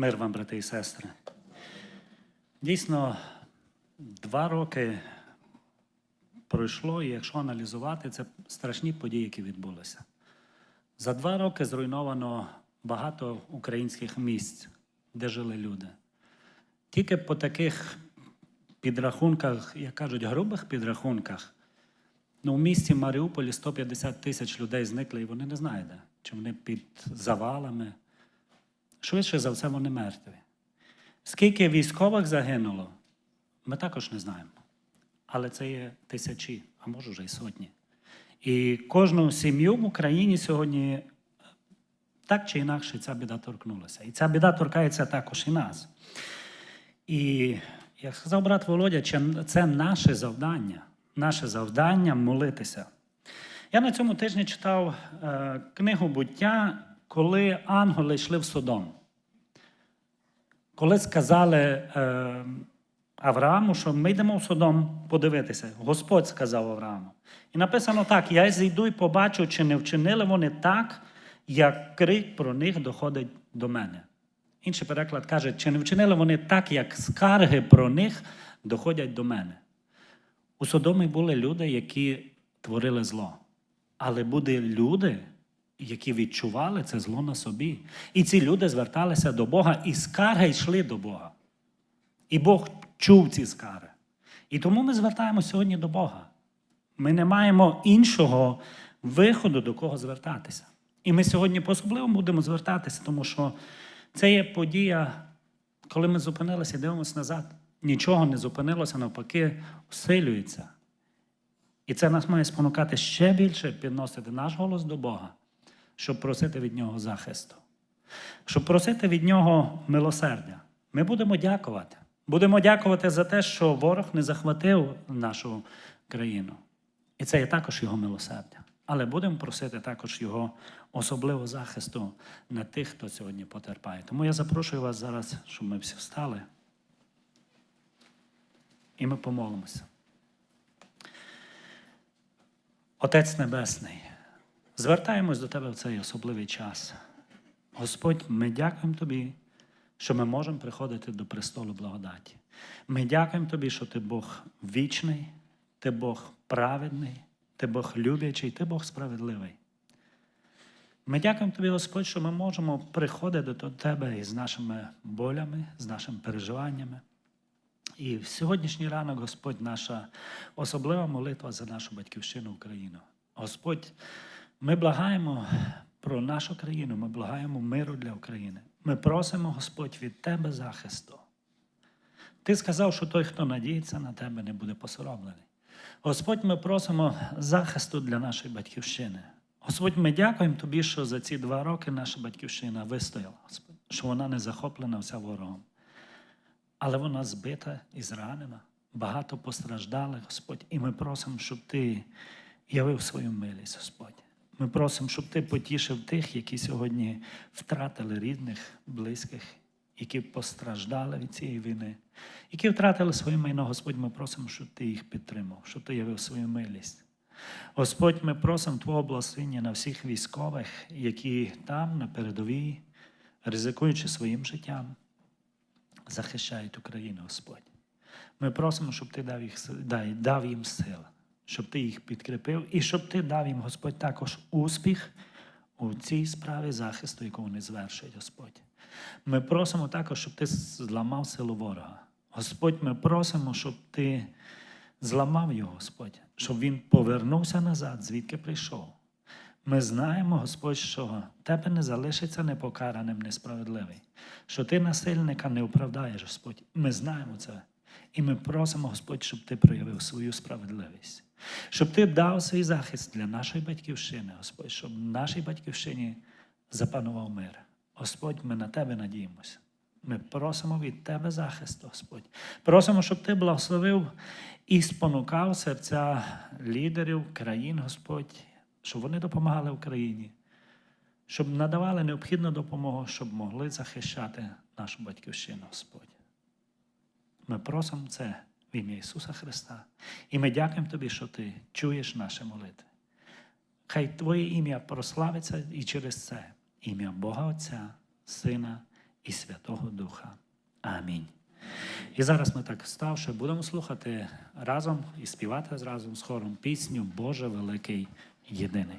Мир вам, брати і сестри. Дійсно, два роки пройшло, і якщо аналізувати, це страшні події, які відбулися. За два роки зруйновано багато українських місць, де жили люди. Тільки по таких підрахунках, як кажуть, грубих підрахунках, ну, в місті Маріуполі 150 тисяч людей зникли, і вони не знають, де. чи вони під завалами. Швидше за все, вони мертві. Скільки військових загинуло, ми також не знаємо. Але це є тисячі, а може вже й сотні. І кожну сім'ю в Україні сьогодні так чи інакше ця біда торкнулася. І ця біда торкається також і нас. І як сказав брат Володя, це наше завдання, наше завдання молитися. Я на цьому тижні читав е, книгу буття, коли ангели йшли в Содом. Коли сказали е, Аврааму, що ми йдемо в Содом подивитися, Господь сказав Аврааму. І написано так: я зійду і побачу, чи не вчинили вони так, як крик про них доходить до мене. Інший переклад каже, чи не вчинили вони так, як скарги про них доходять до мене. У Содомі були люди, які творили зло. Але були люди, які відчували це зло на собі. І ці люди зверталися до Бога, і скарги йшли до Бога. І Бог чув ці скарги. І тому ми звертаємося сьогодні до Бога. Ми не маємо іншого виходу, до кого звертатися. І ми сьогодні по-особливому будемо звертатися, тому що це є подія, коли ми зупинилися і дивимося назад. Нічого не зупинилося, навпаки, усилюється. І це нас має спонукати ще більше підносити наш голос до Бога, щоб просити від Нього захисту, щоб просити від Нього милосердя. Ми будемо дякувати. Будемо дякувати за те, що ворог не захватив нашу країну. І це є також його милосердя. Але будемо просити також його особливого захисту на тих, хто сьогодні потерпає. Тому я запрошую вас зараз, щоб ми всі встали. І ми помолимося. Отець Небесний, звертаємось до Тебе в цей особливий час. Господь, ми дякуємо Тобі, що ми можемо приходити до престолу благодаті. Ми дякуємо Тобі, що Ти Бог вічний, Ти Бог праведний, Ти Бог люблячий, Ти Бог справедливий. Ми дякуємо Тобі, Господь, що ми можемо приходити до Тебе із нашими болями, з нашими переживаннями. І в сьогоднішній ранок, Господь, наша особлива молитва за нашу батьківщину Україну. Господь, ми благаємо про нашу країну, ми благаємо миру для України. Ми просимо, Господь, від Тебе захисту. Ти сказав, що той, хто надіється на тебе, не буде посоромлений. Господь, ми просимо захисту для нашої батьківщини. Господь, ми дякуємо Тобі, що за ці два роки наша батьківщина вистояла, Господь, що вона не захоплена вся ворогом. Але вона збита і зранена, багато постраждали, Господь. І ми просимо, щоб Ти явив свою милість, Господь. Ми просимо, щоб Ти потішив тих, які сьогодні втратили рідних, близьких, які постраждали від цієї війни, які втратили своє майно, Господь, ми просимо, щоб Ти їх підтримав, щоб Ти явив свою милість. Господь, ми просимо Твого благословення на всіх військових, які там, на передовій, ризикуючи своїм життям, захищають Україну, Господь. Ми просимо, щоб Ти дав, їм сил, щоб Ти їх підкріпив і щоб Ти дав їм, Господь, також успіх у цій справі захисту, яку вони звершують, Господь. Ми просимо також, щоб Ти зламав силу ворога. Господь, ми просимо, щоб Ти зламав його, Господь, щоб він повернувся назад, звідки прийшов. Ми знаємо, Господь, що тебе не залишиться непокараним, несправедливий, що ти насильника не оправдаєш, Господь. Ми знаємо це. І ми просимо, Господь, щоб ти проявив свою справедливість, щоб ти дав свій захист для нашої батьківщини, Господь, щоб в нашій батьківщині запанував мир. Господь, ми на тебе надіємося. Ми просимо від Тебе захисту, Господь. Просимо, щоб Ти благословив і спонукав серця лідерів країн, Господь, щоб вони допомагали Україні, щоб надавали необхідну допомогу, щоб могли захищати нашу батьківщину, Господь. Ми просимо це в ім'я Ісуса Христа. І ми дякуємо Тобі, що Ти чуєш наші молитви. Хай Твоє ім'я прославиться і через це ім'я Бога Отця, Сина і Святого Духа. Амінь. І зараз ми так вставши, будемо слухати разом і співати разом з хором пісню Боже великий єдиний.